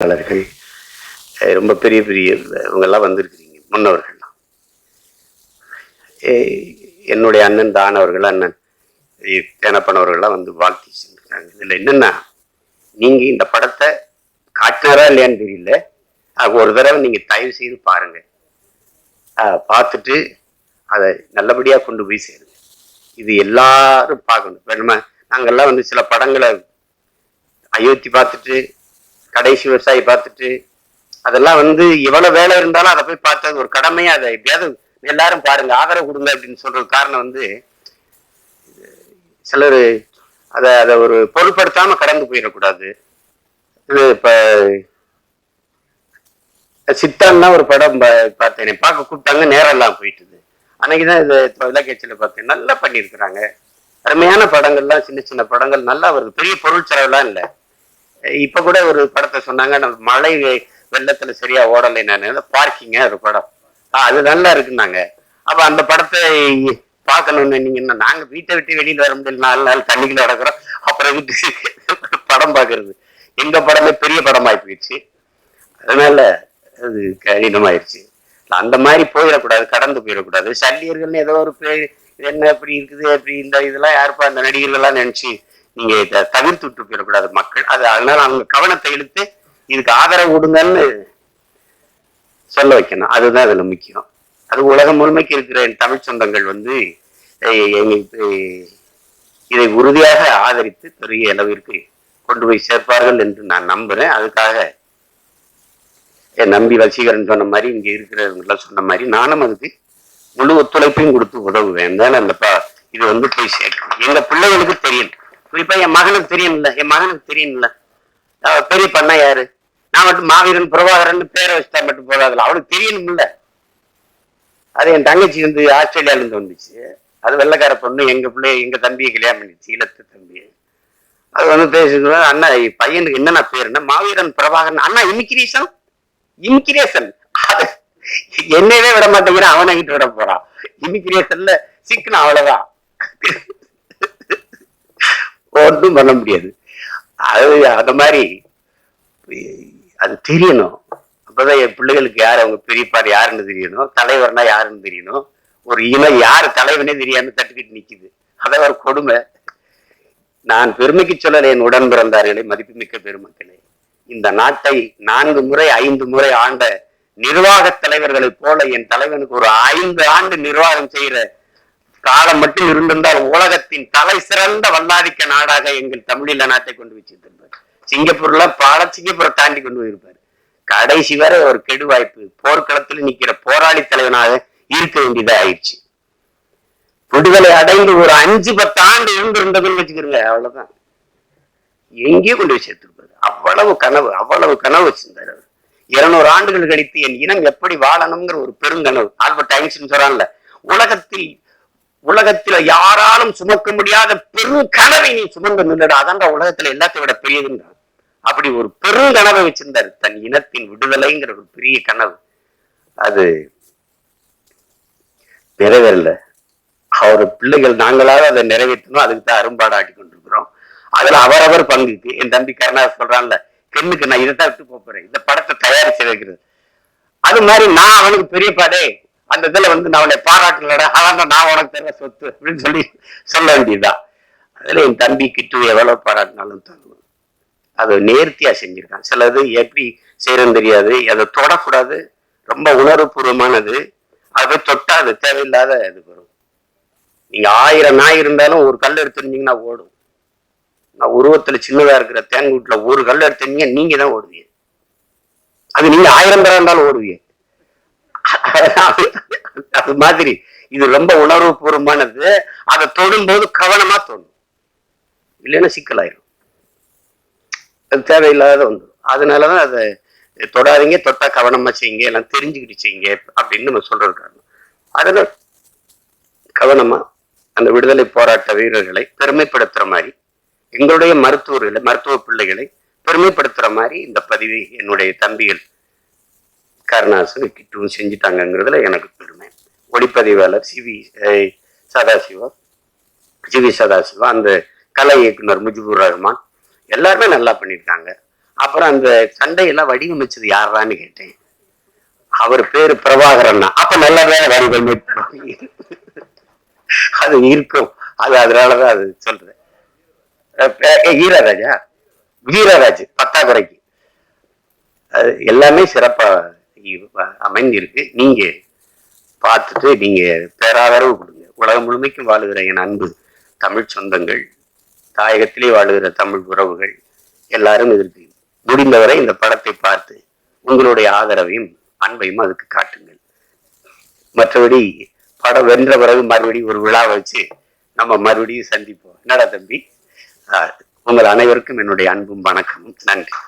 பத்திரிகையாளர்கள் ரொம்ப பெரிய பெரிய இவங்கெல்லாம் வந்திருக்கிறீங்க முன்னவர்கள்லாம். என்னுடைய அண்ணன் தானவர்கள் அண்ணன் தேனப்பனவர்கள்லாம் வந்து வாழ்த்தி செஞ்சிருக்காங்க இதில் என்னன்னா நீங்கள் இந்த படத்தை காட்டினாரா இல்லையான்னு தெரியல. அது ஒரு தடவை நீங்கள் தயவு செய்து பாருங்க. பார்த்துட்டு அதை நல்லபடியாக கொண்டு போய் சேருங்க. இது எல்லாரும் பார்க்கணும். இப்போ நம்ம நாங்கள்லாம் வந்து சில படங்களை அயோத்தி பார்த்துட்டு கடைசி விவசாயி பார்த்துட்டு அதெல்லாம் வந்து எவ்வளவு வேலை இருந்தாலும் அதை போய் பார்த்து அது ஒரு கடமையா அதை எப்படியாவது எல்லாரும் பாருங்க ஆதரவு கொடுங்க அப்படின்னு சொல்ற காரணம் வந்து சிலர் அதை அதை ஒரு பொருட்படுத்தாம கடந்து போயிடக்கூடாது. இது இப்ப சித்தான்னா ஒரு படம் பார்த்தேன் பார்க்க கூப்பிட்டாங்க நேரம் எல்லாம் போயிட்டுது. அன்னைக்குதான் இது தொலைக்காட்சியில பார்த்தேன் நல்லா பண்ணியிருக்கிறாங்க. அருமையான படங்கள்லாம் சின்ன சின்ன படங்கள் நல்லா வருது. பெரிய பொருள் செலவுலாம் இல்லை. இப்ப கூட ஒரு படத்தை சொன்னாங்க மழை வெள்ளத்துல சரியா ஓடலை நான். பார்க்கிங்க ஒரு படம். ஆ, அது நல்லா இருக்குன்னாங்க. அப்ப அந்த படத்தை பார்க்கணும்னு நீங்க என்ன நாங்க வீட்டை விட்டு வெளியில வர முடியல நாலு நாள் தண்ணிக்குள்ள நடக்கிறோம். அப்புறம் வீட்டு படம் பார்க்கறது. எங்க படமே பெரிய படம் போயிடுச்சு. அதனால அது கடினமாயிருச்சு. அந்த மாதிரி போயிடக்கூடாது கடந்து போயிடக்கூடாது. சல்லியர்கள்னு ஏதோ ஒரு பேர் இது என்ன இப்படி இருக்குது அப்படி இந்த இதெல்லாம் யாருப்பா அந்த நடிகர்கள்லாம் நினைச்சு நீங்க இதை தவிர்த்து விட்டு போயிடக்கூடாது மக்கள். அது அதனால அவங்க கவனத்தை இழுத்து இதுக்கு ஆதரவு கொடுங்கன்னு சொல்ல வைக்கணும். அதுதான் அதுல முக்கியம். அது உலகம் முழுமைக்கு இருக்கிற என் தமிழ் சொந்தங்கள் வந்து எங்களுக்கு இதை உறுதியாக ஆதரித்து பெரிய அளவிற்கு கொண்டு போய் சேர்ப்பார்கள் என்று நான் நம்புறேன். அதுக்காக என் நம்பி வசீகரன் சொன்ன மாதிரி இங்க இருக்கிறவங்களாம் சொன்ன மாதிரி நானும் அதுக்கு முழு ஒத்துழைப்பையும் கொடுத்து உதவுவேன். தானே அந்த இது வந்து போய் சேர்க்கணும். எங்க பிள்ளைகளுக்கு தெரியும். குறிப்பா என் மகனுக்கு தெரியும்ல என் மகனுக்கு தெரியும்ல. அவ பெரிய பண்ணா யாரு? நான் மட்டும் மாவீரன் பிரபாகரன் பேரை வச்சுட்டா மட்டும் போதாதுல. அவளுக்கு தெரியணும்ல. அது என் தங்கச்சி வந்து ஆஸ்திரேலியால இருந்து வந்துச்சு. அது வெள்ளைக்கார பொண்ணு எங்க பிள்ளை எங்க தம்பியை கல்யாணம் பண்ணிச்சு இலத்து தம்பி. அது வந்து பேசுகிறது அண்ணா பையனுக்கு என்னென்ன பேருன்னா மாவீரன் பிரபாகரன் அண்ணா இமிகிரேஷன் இமிகிரேஷன் என்னவே விட மாட்டேங்கிறான் அவனை கிட்ட விட போறான். இமிகிரேஷன்ல சிக்கணும் அவ்வளவுதான். ஒன்றும் பண்ண முடியாது. அது அந்த மாதிரி அது தெரியணும். அப்பதான் என் பிள்ளைகளுக்கு யார் அவங்க பெரியப்பார் யாருன்னு தெரியணும். தலைவர்னா யாருன்னு தெரியணும். ஒரு இனம் யார் தலைவனே தெரியாம தட்டுக்கிட்டு நிக்குது. அதான் ஒரு கொடுமை. நான் பெருமைக்கு சொல்லலை என் உடன் பிறந்தார்களே மதிப்புமிக்க பெருமக்களே. இந்த நாட்டை நான்கு முறை ஐந்து முறை ஆண்ட நிர்வாக தலைவர்களைப் போல என் தலைவனுக்கு ஒரு ஐந்து ஆண்டு நிர்வாகம் செய்யற காலம் மட்டும் இருந்திருந்தால் உலகத்தின் தலை சிறந்த வல்லாதிக்க நாடாக எங்கள் தமிழில நாட்டை கொண்டு வச்சிருந்திருப்பார். சிங்கப்பூர்ல பால சிங்கப்பூரை தாண்டி கொண்டு போயிருப்பார். கடைசி வரை ஒரு கெடு வாய்ப்பு போர்க்களத்தில் நிற்கிற போராளி தலைவனாக இருக்க வேண்டியதா ஆயிடுச்சு. விடுதலை அடைந்து ஒரு அஞ்சு பத்து ஆண்டு இருந்திருந்ததுன்னு வச்சுக்கிறீங்க அவ்வளவுதான். எங்கேயோ கொண்டு போய் சேர்த்திருப்பாரு. அவ்வளவு கனவு அவ்வளவு கனவு வச்சிருந்தார் அவர். இருநூறு ஆண்டுகள் கழித்து என் இனம் எப்படி வாழணுங்கிற ஒரு பெருங்கனவு ஆல்பர்ட் ஐன்ஸ்டின் சொல்றான்ல உலகத்தில் உலகத்துல யாராலும் சுமக்க முடியாத பெரும் கனவை நீ சுமந்து நின்றுடா அதான்டா உலகத்துல எல்லாத்தை விட பெரியதுன்றான் அப்படி ஒரு பெரும் கனவை வச்சிருந்தாரு தன் இனத்தின் விடுதலைங்கிற ஒரு பெரிய கனவு. அது நிறைவேறல. அவர் பிள்ளைகள் நாங்களாக அதை நிறைவேற்றணும். அதுக்கு தான் அரும்பாடாட்டி கொண்டிருக்கிறோம். அதுல அவரவர் பங்குக்கு என் தம்பி கருணாஸ் சொல்றான்ல பெண்ணுக்கு நான் இதை தான் விட்டு போறேன். இந்த படத்தை தயாரிச்சு வைக்கிறது. அது மாதிரி நான் அவனுக்கு பெரியப்பாடே அந்த இதுல வந்து நான் உன்னை பாராட்டலடா அதான் நான் உனக்கு தர சொத்து அப்படின்னு சொல்லி சொல்ல வேண்டியதுதான். அதுல என் தம்பி கிட்டு எவ்வளவு பாராட்டினாலும் தரணும் அது நேர்த்தியா செஞ்சிருக்கான். சிலது எப்படி செய்யறது தெரியாது. அதை தொடக்கூடாது. ரொம்ப உணர்வுபூர்வமானது. அதை போய் தொட்டா அது தேவையில்லாத இது வரும். நீங்க ஆயிரம் நாய் இருந்தாலும் ஒரு கல் எடுத்துருந்தீங்கன்னா ஓடும். நான் உருவத்துல சின்னதா இருக்கிற தேங்கூட்டில் ஒரு கல் எடுத்துருந்தீங்க நீங்க தான் ஓடுவீங்க. அது நீங்க ஆயிரம் பேரா இருந்தாலும் ஓடுவீங்க. அது மாதிரி. இது ரொம்ப உணர்வு பூர்வமானது அதை தொடும்போது கவனமா தொடும் இல்லைன்னா சிக்கலாயிரும். அது தேவையில்லாத ஒன்று அதனாலதான் அதை தொடாதீங்க தொட்டா கவனமா செய்யுங்க எல்லாம் தெரிஞ்சுக்கிட்டு செய்யுங்க அப்படின்னு நம்ம சொல்றது காரணம். அதனால கவனமா அந்த விடுதலை போராட்ட வீரர்களை பெருமைப்படுத்துற மாதிரி எங்களுடைய மருத்துவர்களை மருத்துவ பிள்ளைகளை பெருமைப்படுத்துற மாதிரி இந்த பதிவை என்னுடைய தம்பிகள் கருணாசன் கிட்டும் செஞ்சுட்டாங்கங்கிறதுல எனக்கு பெருமை. ஒளிப்பதிவாளர் C V Sadasivam Sadasiva C V Sadasiva அந்த கலை இயக்குனர் முஜிபுர் ரஹ்மான் எல்லாருமே நல்லா பண்ணியிருக்காங்க அப்புறம் அந்த சண்டையெல்லாம் வடிவமைச்சது யாரான்னு கேட்டேன். அவர் பேரு பிரபாகரன் அப்ப நல்ல வேலை வடிவமைப்பு அது இருக்கும். அது அதனாலதான் அது சொல்றேன். ஈராராஜா அஹ் வீரராஜ் பத்தாக்குறைக்கு. அது எல்லாமே சிறப்பா இ- அமைந்திருக்கு நீங்க பார்த்துட்டு நீங்க பேராதரவு கொடுங்க. உலகம் முழுமைக்கும் வாழுகிற என் அன்பு தமிழ் சொந்தங்கள் தாயகத்திலே வாழுகிற தமிழ் உறவுகள் எல்லாரும் இதற்கு முடிந்தவரை இந்த படத்தை பார்த்து உங்களுடைய ஆதரவையும் அன்பையும் அதுக்கு காட்டுங்கள். மற்றபடி படம் வென்ற பிறகு மறுபடியும் ஒரு விழா வச்சு நம்ம மறுபடியும் சந்திப்போம். என்னடா தம்பி? உங்கள் அனைவருக்கும் என்னுடைய அன்பும் வணக்கமும். நன்றி.